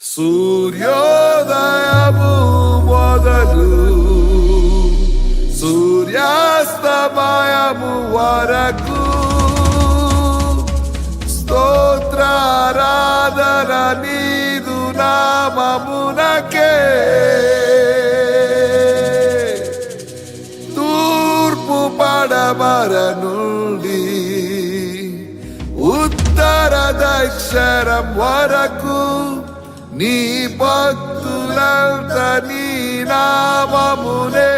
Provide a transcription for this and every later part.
సూర్యోదయము మొదలు సూర్యాస్తమయము వరకు. స్తోత్రారాధన నీదు నామమునకే. తూర్పు పడమర నుండి ఉత్తర దక్షరం వరకు. నీ భక్తులంత నీ నామమునే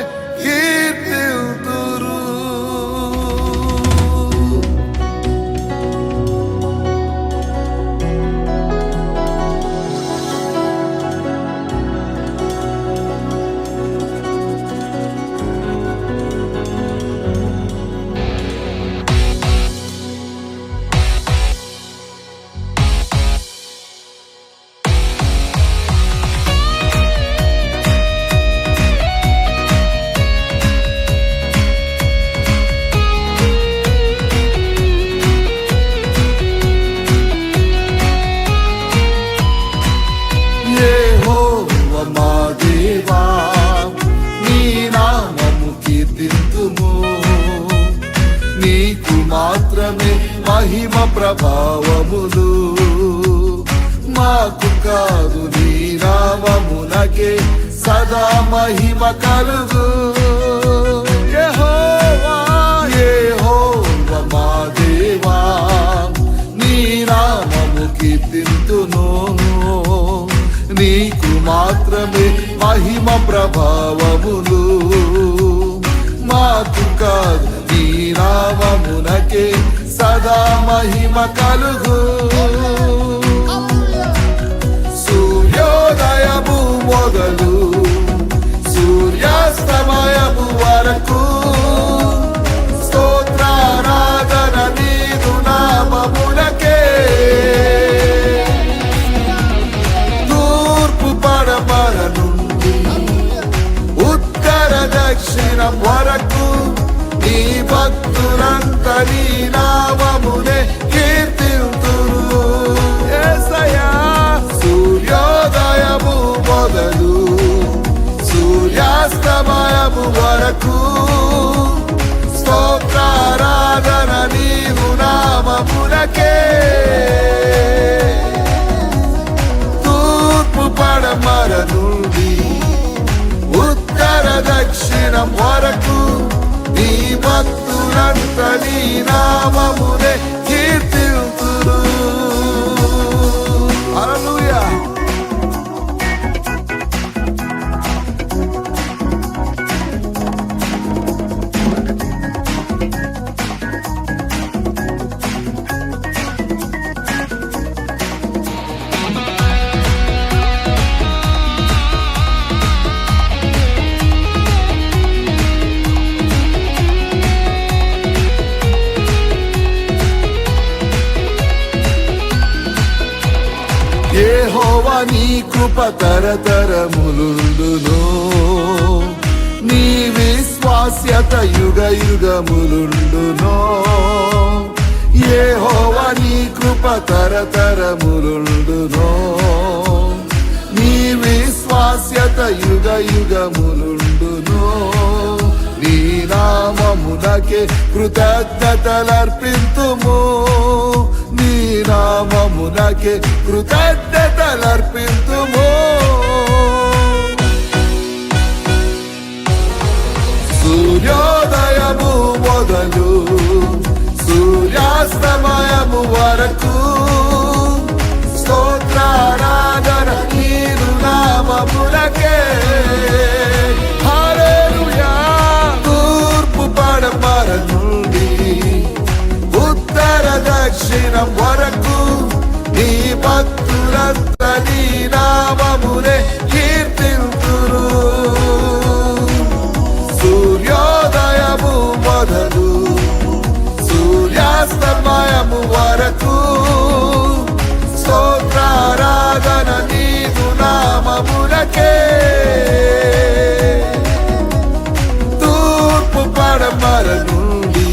మాత్రమే మహిమ ప్రభావములు. మాకు కాదు నీ నామమునకే సదా మహిమ కలుగు. మా దేవా నీ నామము కీర్తింతును. నీకు మాత్రమే మహిమ ప్రభావములు. మాకు కాదు సదా మహిమ కలుగు. సూర్యోదయము మొదలు. నాకు స్తోత్రారాధన నీవు నామమునకే. తూర్పు పడమర నుండి ఉత్తర దక్షిణం వరకు నీ భక్తులంత నీ నామమునే కీర్తి నీ కృప తరతరములుండును. నీ విశ్వాస్యత యుగ యుగములుండును. హోవ నీ కృప తరతరములుండును. నీ విశ్వాస్యత యుగ యుగములుండును. నీ నామమునకే కృతజ్ఞతలర్పింతుము. నామమునకే కృతజ్ఞతలర్పింతుము. సూర్యోదయము మొదలు సూర్యాస్తమయము వరకు. స్తోత్రారాధన నీరు నామములకే తూర్పు పడమర నుండి ఉత్తర దక్షిణం వరకు. భక్తులంత నీ నామమునే సూర్యాస్తమయము వరకు. స్తోత్రారాధన నీదు నామమునకే. తూర్పు పడమర నుండి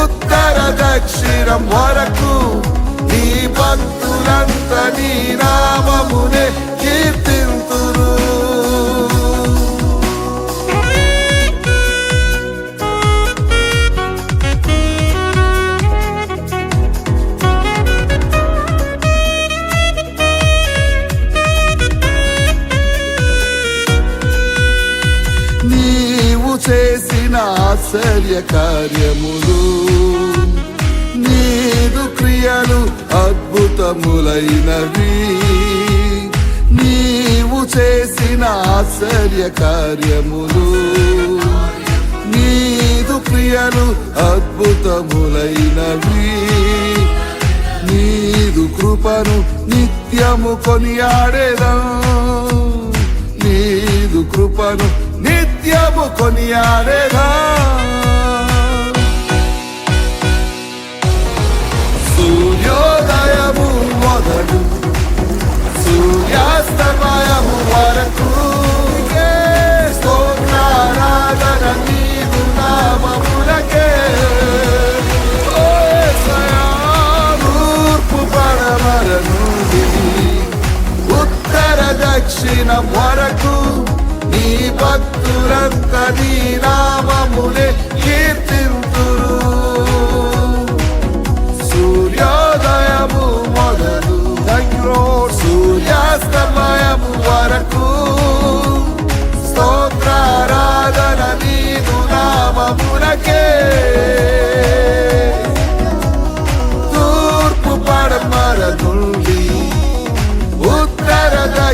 ఉత్తర దక్షిణం వరకు. నీ నామమునే కీర్తింతురు. నీవు చేసిన ఆశ్చర్య కార్యములు నీదు క్రియలు అద్భుతములైనవి. నీవు చేసిన ఆశ్చర్య కార్యములు. నీదు క్రియలు అద్భుతములైనవి. నీదు కృపను నిత్యము కొనియాడేదా? నీదు కృపను నిత్యము కొనియాడేదా? దక్షిణం వరకు నీ భక్తులంత నీ నామములే కీర్తింతురు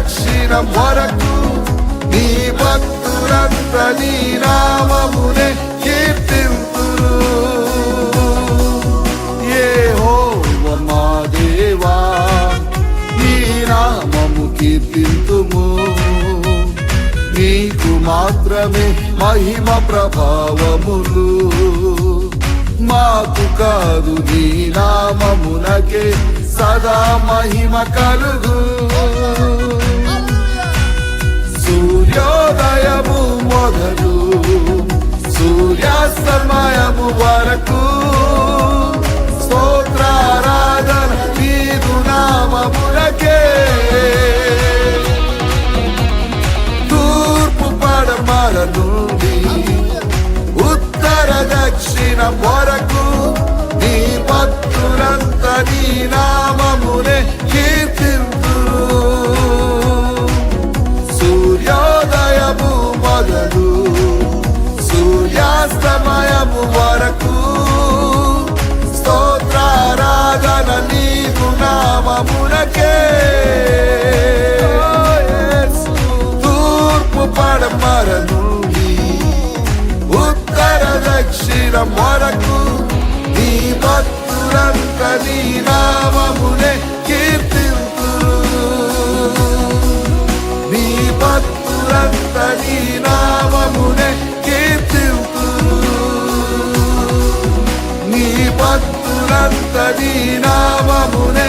దక్షిణం వరకు నీ భక్తులంత నీ నామమునే కీర్తింతురు. యెహోవ మా దేవా నీ నామము కీర్తింతుము. నీకు మాత్రమే మహిమ ప్రభావములు. మాకు కాదు నీ నామమునకే సదా మహిమ కలుగు. దక్షిణం వరకు నీ భక్తులంత నీ నామమునే కీర్తింతురు సూర్యోదయము మొదలు సూర్యాస్తమయము వరకు. స్తోత్రారాధన నీకు నామమునకే. దక్షిణం మొరకు నీ భక్తులంత నీ నామమునే కీర్తింతురు నీ భక్తులంత నీ నామమునే కీర్తింతురు నీ భక్తులంత నీ నామమునే